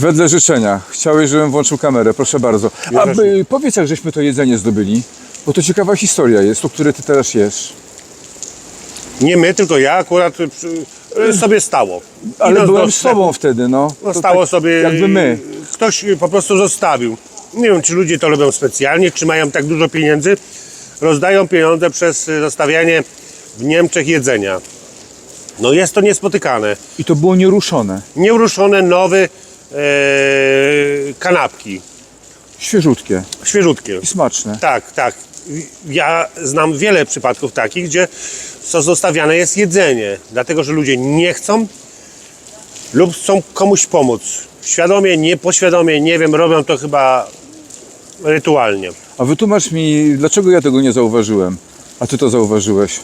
Wedle życzenia. Chciałeś, żebym włączył kamerę, proszę bardzo. A by, powiedz, jak żeśmy to jedzenie zdobyli, bo to ciekawa historia jest, to które ty teraz jesz. Nie my, tylko ja akurat y, przy- y, sobie stało. Ale Idąc byłem do z sklepu, tobą wtedy, no. No, To stało tak sobie. Jakby my. Ktoś po prostu zostawił. Nie wiem, czy ludzie to robią specjalnie, czy mają tak dużo pieniędzy. Rozdają pieniądze przez y, zostawianie w Niemczech jedzenia. No jest to niespotykane. I to było nieruszone. Nieuruszone, nowe e, kanapki. Świeżutkie Świeżutkie. i smaczne. Tak, tak. Ja znam wiele przypadków takich, gdzie co zostawiane jest jedzenie, dlatego że ludzie nie chcą lub chcą komuś pomóc. Świadomie, niepoświadomie, nie wiem, robią to chyba rytualnie. A wytłumacz mi, dlaczego ja tego nie zauważyłem, a ty to zauważyłeś.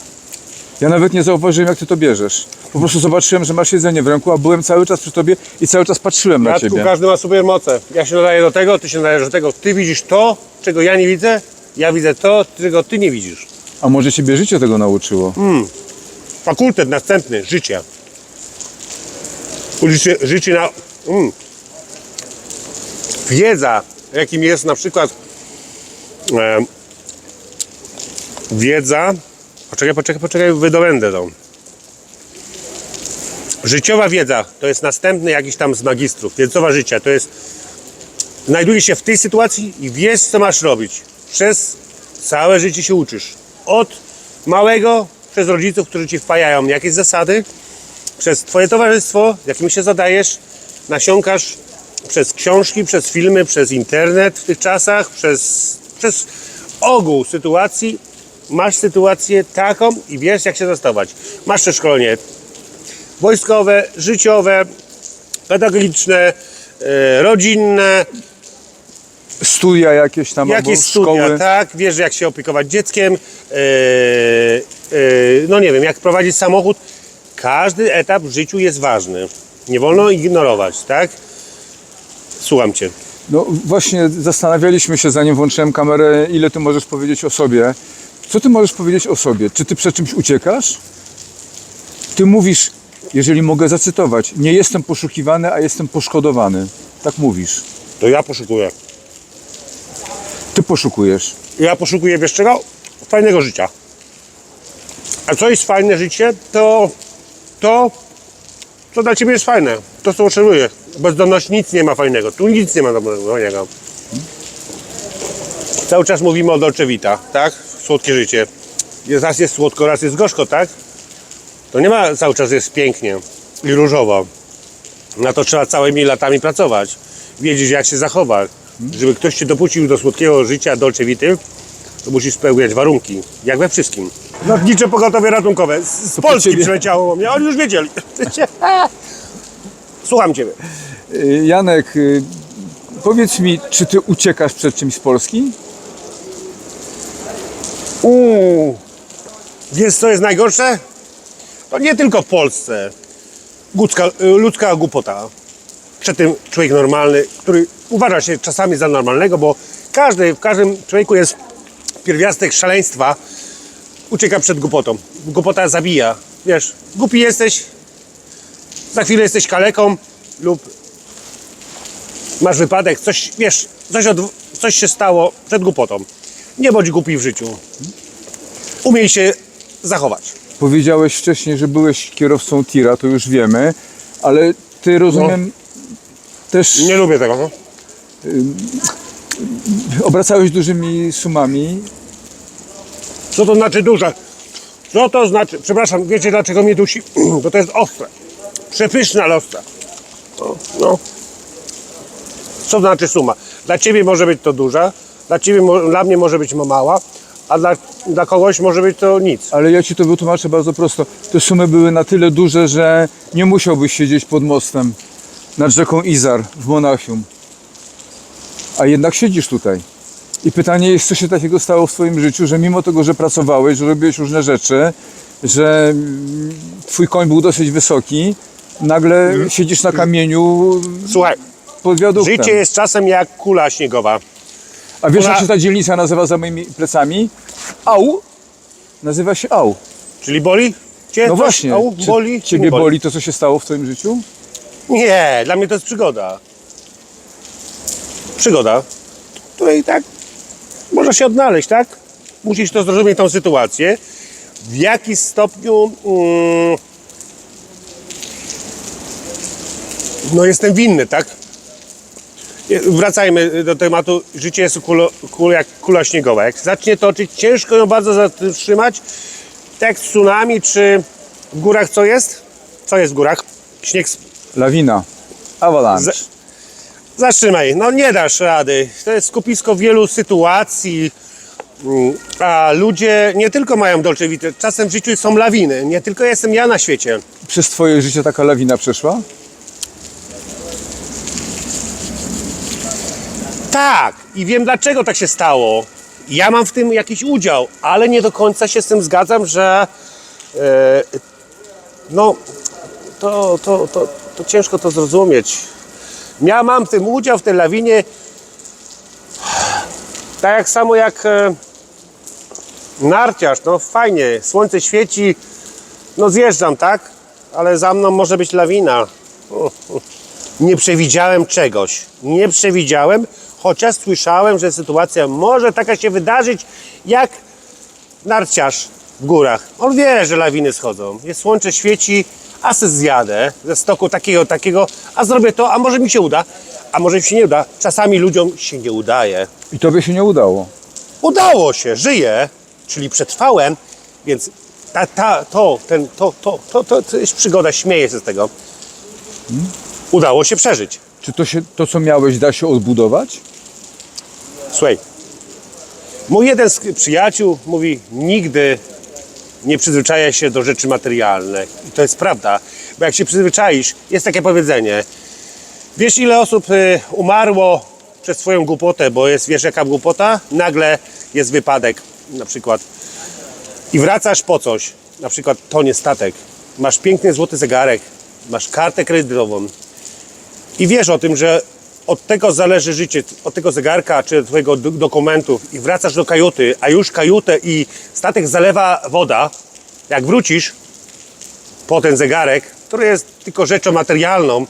Ja nawet nie zauważyłem, jak ty to bierzesz. Po prostu zobaczyłem, że masz jedzenie w ręku, a byłem cały czas przy tobie i cały czas patrzyłem na ciebie. każdy ma super moce. Ja się nadaję do tego, ty się nadajesz do tego. Ty widzisz to, czego ja nie widzę, ja widzę to, czego ty nie widzisz. A może ciebie życie tego nauczyło? Fakultet następny, życie. Życie, życie na... Mm. Wiedza, jakim jest na przykład wiedza... Poczekaj, poczekaj, poczekaj, wydobędę tą. Życiowa wiedza to jest następny jakiś tam z magistrów. Wiedzowa życia to jest... Znajdujesz się w tej sytuacji i wiesz, co masz robić. Przez całe życie się uczysz. Od małego, przez rodziców, którzy ci wpajają jakieś zasady, przez twoje towarzystwo, jakim się zadajesz, nasiąkasz przez książki, przez filmy, przez internet w tych czasach, przez, przez ogół sytuacji. Masz sytuację taką i wiesz, jak się zastosować. Masz też szkolenie wojskowe, życiowe, pedagogiczne, e, rodzinne, Studia jakieś tam Jakieś studia, szkoły. tak, wiesz jak się opiekować dzieckiem, e, e, no nie wiem, jak prowadzić samochód. Każdy etap w życiu jest ważny. Nie wolno ignorować, tak? Słucham Cię. No właśnie zastanawialiśmy się, zanim włączyłem kamerę, ile ty możesz powiedzieć o sobie. Co ty możesz powiedzieć o sobie? Czy ty przed czymś uciekasz? Ty mówisz, jeżeli mogę zacytować, nie jestem poszukiwany, a jestem poszkodowany. Tak mówisz. To ja poszukuję. Ty poszukujesz. Ja poszukuję, wiesz czego? Fajnego życia. A co jest fajne życie, to to, co dla Ciebie jest fajne. To, co potrzebujesz. Bezdomność nic nie ma fajnego. Tu nic nie ma fajnego. Cały czas mówimy o Dolce Vita, tak? Słodkie życie. Jest- Raz jest słodko, raz jest gorzko, tak? To nie ma cały czas jest pięknie i różowo. Na to trzeba całymi latami pracować. Wiedzieć, jak się zachować. Żeby ktoś Cię dopuścił do słodkiego życia Dolce Vity, to musisz spełniać warunki. Jak we wszystkim. Lotnicze pogotowie ratunkowe. Z, z Polski przyleciało mnie. Oni już wiedzieli. Słucham Ciebie. Y, Janek, y, powiedz mi, czy ty uciekasz przed czymś z Polski? Uuu. Wiesz co jest najgorsze? To nie tylko w Polsce. Ludzka, ludzka głupota. Przed tym człowiek normalny, który uważa się czasami za normalnego, bo każdy, w każdym człowieku jest pierwiastek szaleństwa, ucieka przed głupotą. Głupota zabija. Wiesz, głupi jesteś, za chwilę jesteś kaleką lub masz wypadek, coś, wiesz, coś, od, coś się stało przed głupotą. Nie bądź głupi w życiu. Umiej się zachować. Powiedziałeś wcześniej, że byłeś kierowcą tira, to już wiemy, ale ty rozumiem też Nie lubię tego. No. obracałeś dużymi sumami. Co to znaczy duże? Co to znaczy? Przepraszam, wiecie dlaczego mnie dusi? Bo to jest ostre. Przepyszne, ale ostre. No, no. Co to znaczy suma? Dla ciebie może być to duża, dla ciebie, dla mnie może być mała, a dla, dla kogoś może być to nic. Ale ja ci to wytłumaczę bardzo prosto. Te sumy były na tyle duże, że nie musiałbyś siedzieć pod mostem nad rzeką Izar w Monachium. A jednak siedzisz tutaj. I pytanie jest, co się takiego stało w twoim życiu, że mimo tego, że pracowałeś, że robiłeś różne rzeczy, że mm, twój koń był dosyć wysoki, nagle siedzisz na kamieniu Słuchaj, pod wiaduktem. życie jest czasem jak kula śniegowa. A wiesz, Ona- jak się ta dzielnica nazywa za moimi plecami? Au. Nazywa się Au. Czyli boli? Cię No coś, właśnie. Au, Czy boli? ciebie nie boli to, co się stało w twoim życiu? Nie, dla mnie to jest przygoda. przygoda, której tak można się odnaleźć, tak? Musisz to zrozumieć tą sytuację. W jaki stopniu mm, no jestem winny, tak? Wracajmy do tematu. Życie jest kulo, kul, jak kula śniegowa. Jak zacznie toczyć, ciężko ją bardzo zatrzymać. Tak jak tsunami, czy w górach co jest? Co jest w górach? Śnieg sp- Lawina. Avalanche. Z- Zatrzymaj, no nie dasz rady. To jest skupisko wielu sytuacji, mm, a ludzie nie tylko mają dolce vita, czasem w życiu są lawiny. Nie tylko jestem ja na świecie. Przez twoje życie taka lawina przeszła? Tak, i wiem dlaczego tak się stało. Ja mam w tym jakiś udział, ale nie do końca się z tym zgadzam, że e, no to, to, to, to ciężko to zrozumieć. Ja mam w tym udział, w tej lawinie, tak jak samo jak e, narciarz, no fajnie, słońce świeci, no zjeżdżam, tak? Ale za mną może być lawina. Nie przewidziałem czegoś. Nie przewidziałem, chociaż słyszałem, że sytuacja może taka się wydarzyć, jak narciarz w górach. On wie, że lawiny schodzą. Jest słońce świeci, a se zjadę ze stoku takiego, takiego, a zrobię to, a może mi się uda, a może mi się nie uda. Czasami ludziom się nie udaje. I tobie się nie udało. Udało się, żyję, czyli przetrwałem, więc ta, ta, to, ten, to, to, to, to, to jest przygoda, śmieję się z tego. Udało się przeżyć. Czy to, się, to co miałeś, da się odbudować? Słuchaj, mój jeden z przyjaciół mówi, nigdy nie przyzwyczaja się do rzeczy materialnych. I to jest prawda, bo jak się przyzwyczaisz, jest takie powiedzenie. Wiesz, ile osób y, umarło przez swoją głupotę, bo jest, wiesz, jaka głupota? Nagle jest wypadek, na przykład. I wracasz po coś, na przykład tonie statek. Masz piękny złoty zegarek, masz kartę kredytową, i wiesz o tym, że od tego zależy życie, od tego zegarka czy twojego do- dokumentu i wracasz do kajuty, a już kajutę i statek zalewa woda, jak wrócisz po ten zegarek, który jest tylko rzeczą materialną,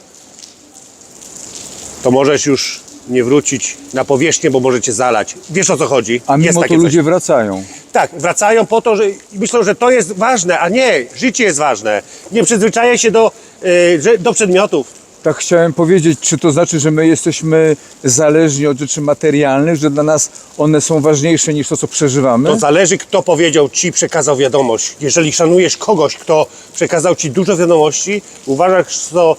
to możesz już nie wrócić na powierzchnię, bo może cię zalać. Wiesz o co chodzi? A mimo to takie coś. ludzie wracają. Tak, wracają po to, że myślą, że to jest ważne, a nie, życie jest ważne. Nie przyzwyczaja się do, y, do przedmiotów. Tak chciałem powiedzieć, czy to znaczy, że my jesteśmy zależni od rzeczy materialnych, że dla nas one są ważniejsze niż to, co przeżywamy? To zależy, kto powiedział ci, przekazał wiadomość. Jeżeli szanujesz kogoś, kto przekazał ci dużo wiadomości, uważasz, to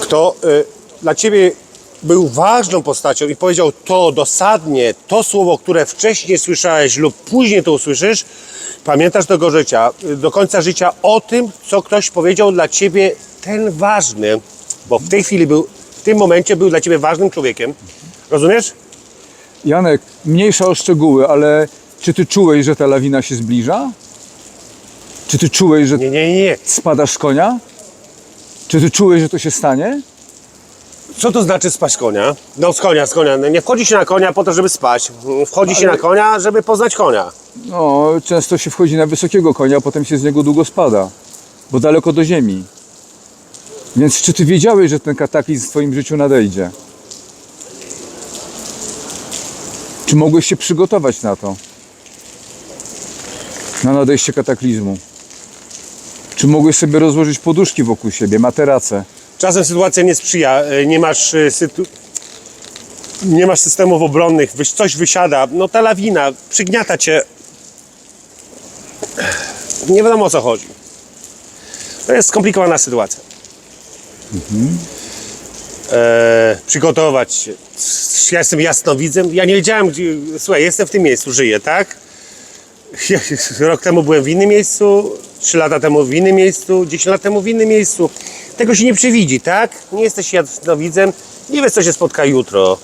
kto y, dla ciebie był ważną postacią i powiedział to dosadnie, to słowo, które wcześniej słyszałeś lub później to usłyszysz, pamiętasz do, życia, do końca życia o tym, co ktoś powiedział dla ciebie ten ważny, bo w tej chwili był, w tym momencie był dla ciebie ważnym człowiekiem. Rozumiesz? Janek, mniejsza o szczegóły, ale czy ty czułeś, że ta lawina się zbliża? Czy ty czułeś, że nie, nie, nie. spadasz z konia? Czy ty czułeś, że to się stanie? Co to znaczy spać konia? No z konia, z konia. No, Nie wchodzi się na konia po to, żeby spać. Wchodzi się na konia, żeby poznać konia. No, często się wchodzi na wysokiego konia, a potem się z niego długo spada, bo daleko do ziemi. Więc czy ty wiedziałeś, że ten kataklizm w twoim życiu nadejdzie? Czy mogłeś się przygotować na to? Na nadejście kataklizmu? Czy mogłeś sobie rozłożyć poduszki wokół siebie, materace? Czasem sytuacja nie sprzyja. e, Nie masz, e, sytu... nie masz systemów obronnych, coś wysiada. No ta lawina przygniata cię. Nie wiadomo o co chodzi. To jest skomplikowana sytuacja. E, przygotować się. Ja jestem jasnowidzem. Ja nie wiedziałem, gdzie. Słuchaj, jestem w tym miejscu, żyję, tak? Ja Rok temu byłem w innym miejscu, 3 lata temu w innym miejscu, 10 lat temu w innym miejscu. Tego się nie przewidzi, tak? Nie jesteś jasnowidzem, nie wiesz, co się spotka jutro.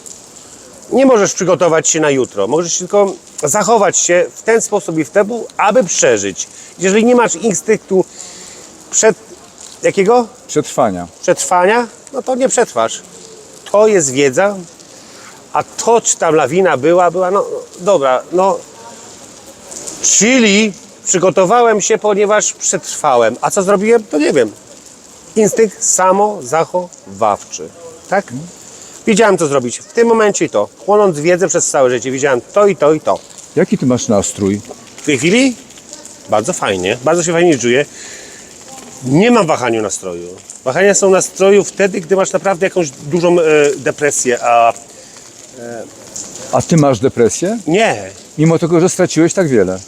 Nie możesz przygotować się na jutro. Możesz tylko zachować się w ten sposób i w temu, aby przeżyć. Jeżeli nie masz instynktu przed jakiego? Przetrwania. Przetrwania, no to nie przetrwasz. To jest wiedza, a to, czy tam lawina była, była, no dobra, no. Czyli przygotowałem się, ponieważ przetrwałem. A co zrobiłem? To nie wiem. Instynkt samozachowawczy. Tak? Wiedziałem, co zrobić w tym momencie i to. Chłonąc wiedzę przez całe życie, wiedziałem to i to i to. Jaki ty masz nastrój? W tej chwili bardzo fajnie, bardzo się fajnie czuję. Nie mam wahania nastroju. Wahania są nastroju wtedy, gdy masz naprawdę jakąś dużą e, depresję, a A ty masz depresję? nie. Mimo tego, że straciłeś tak wiele.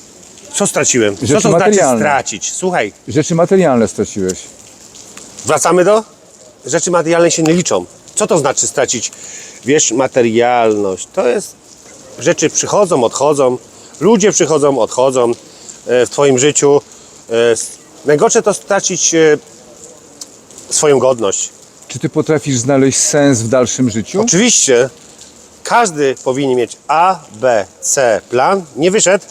Co straciłem? Co Rzeczy to znaczy materialne. stracić? Słuchaj, Rzeczy materialne straciłeś. Wracamy do rzeczy materialne się nie liczą. Co to znaczy stracić? Wiesz, materialność. To jest rzeczy przychodzą, odchodzą, ludzie przychodzą, odchodzą e, w twoim życiu. E, Najgorsze to stracić e, swoją godność. Czy ty potrafisz znaleźć sens w dalszym życiu? Oczywiście każdy powinien mieć A, B, C plan. Nie wyszedł.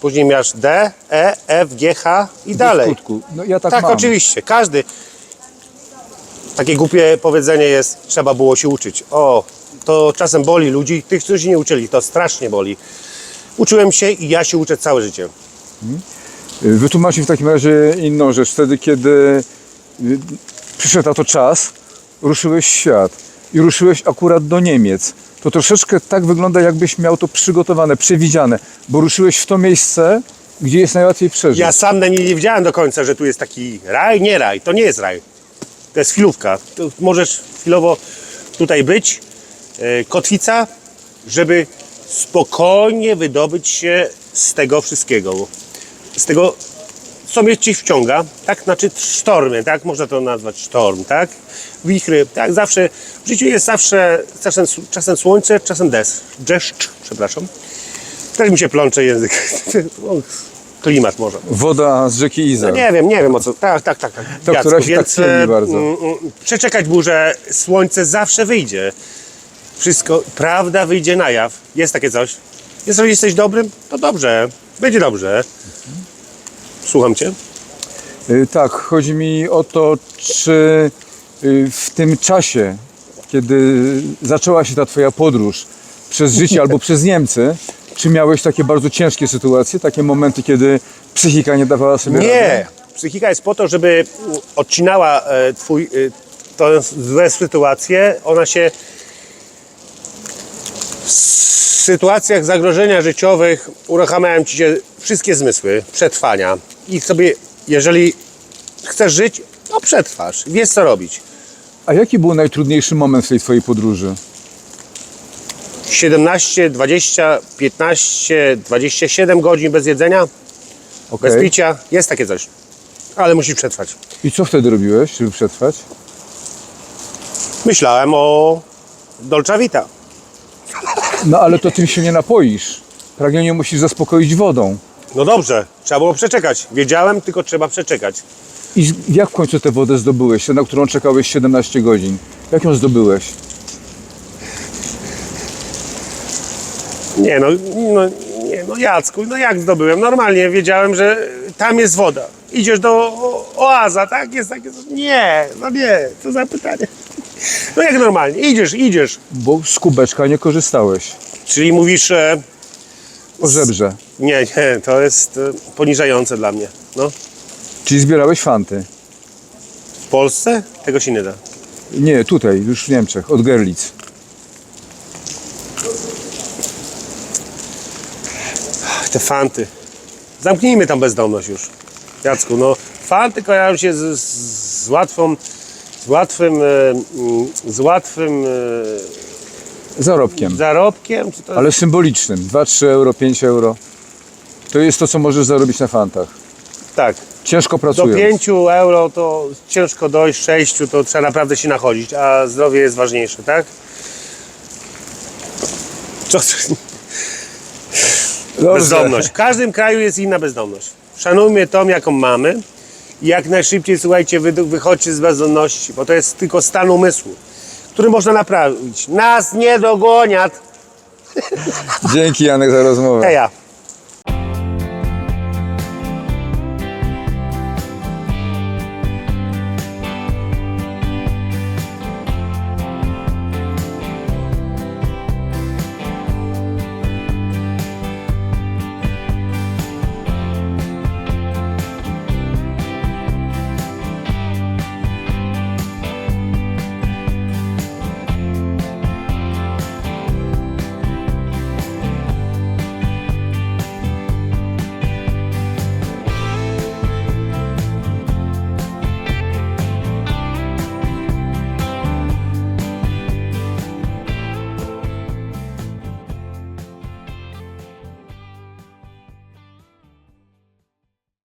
Później masz D, E, F, G, H i Do dalej. skutku. No ja tak, Tak, mam. oczywiście. Każdy. Takie głupie powiedzenie jest, trzeba było się uczyć. O, to czasem boli ludzi, tych, którzy się nie uczyli, to strasznie boli. Uczyłem się i ja się uczę całe życie. Y, Wytłumacz mi w takim razie inną rzecz. Wtedy, kiedy y, przyszedł na to czas, ruszyłeś w świat i ruszyłeś akurat do Niemiec. To troszeczkę tak wygląda, jakbyś miał to przygotowane, przewidziane, bo ruszyłeś w to miejsce, gdzie jest najłatwiej przeżyć. Ja sam na nie nie wiedziałem do końca, że tu jest taki raj, nie raj. To nie jest raj. To jest chwilówka. Tu możesz chwilowo tutaj być, e, kotwica, żeby spokojnie wydobyć się z tego wszystkiego. Z tego, co mnie ci wciąga, tak? Znaczy sztormy, tak? Można to nazwać sztorm, tak? Wichry, tak? Zawsze, w życiu jest zawsze czasem, czasem słońce, czasem deszcz, przepraszam. Też mi się plącze język. Klimat może. Woda z rzeki Izar. No nie wiem, nie wiem o co. Tak, tak, tak. tak. To, Jacku, która się tak więc, ciemni e, bardzo. mm, mm, Przeczekać burzę, słońce zawsze wyjdzie. Wszystko, prawda wyjdzie na jaw. Jest takie coś. Jeżeli jesteś dobrym, to dobrze. Będzie dobrze. Słucham cię. Y, Tak, chodzi mi o to, czy y, w tym czasie, kiedy zaczęła się ta twoja podróż przez życie albo przez Niemcy, czy miałeś takie bardzo ciężkie sytuacje, takie momenty, kiedy psychika nie dawała sobie rady? Nie. Psychika jest po to, żeby odcinała e, twój, e, to złe sytuacje. Ona się w sytuacjach zagrożenia życiowych uruchamiają ci się wszystkie zmysły przetrwania. I sobie, jeżeli chcesz żyć, to przetrwasz. Wiesz co robić. A jaki był najtrudniejszy moment w tej twojej podróży? 17, 20, 15, 27 godzin bez jedzenia, Okej. bez picia. Jest takie coś. Ale musisz przetrwać. I co wtedy robiłeś, żeby przetrwać? Myślałem o Dolce Vita. No ale to tym się nie napoisz. Pragnienie musisz zaspokoić wodą. No dobrze, trzeba było przeczekać. Wiedziałem, tylko trzeba przeczekać. I z- jak w końcu tę wodę zdobyłeś, tę, na którą czekałeś 17 godzin? Jak ją zdobyłeś? Nie no, no, nie, no Jacku, no jak zdobyłem? Normalnie wiedziałem, że tam jest woda. Idziesz do oaza, tak? Jest takie. Nie, no nie, co za pytanie. No jak normalnie, idziesz, idziesz. Bo z kubeczka nie korzystałeś. Czyli mówisz, e, O żebrze. nie, nie, to jest e, poniżające dla mnie. No, Czyli zbierałeś fanty. w Polsce tego się nie da. Nie, tutaj, już w Niemczech, od Gerlitz. Te fanty. Zamknijmy tam bezdomność już. Jacku, no fanty kojarzą się z, z, łatwą, z łatwym, e, mm, z łatwym e, Zarobkiem. zarobkiem. Czy to Ale symbolicznym. 2-3 euro, 5 euro. To jest to, co możesz zarobić na fantach. Tak, Ciężko do pracując. 5 euro to ciężko dojść, 6 to trzeba naprawdę się nachodzić, a zdrowie jest ważniejsze, tak? Co? Dobrze. Bezdomność. W każdym kraju jest inna bezdomność. Szanujmy tą, jaką mamy i jak najszybciej, słuchajcie, wy, wychodźcie z bezdomności, bo to jest tylko stan umysłu, który można naprawić. Nas nie dogoniat. Dzięki Janek za rozmowę. Heja.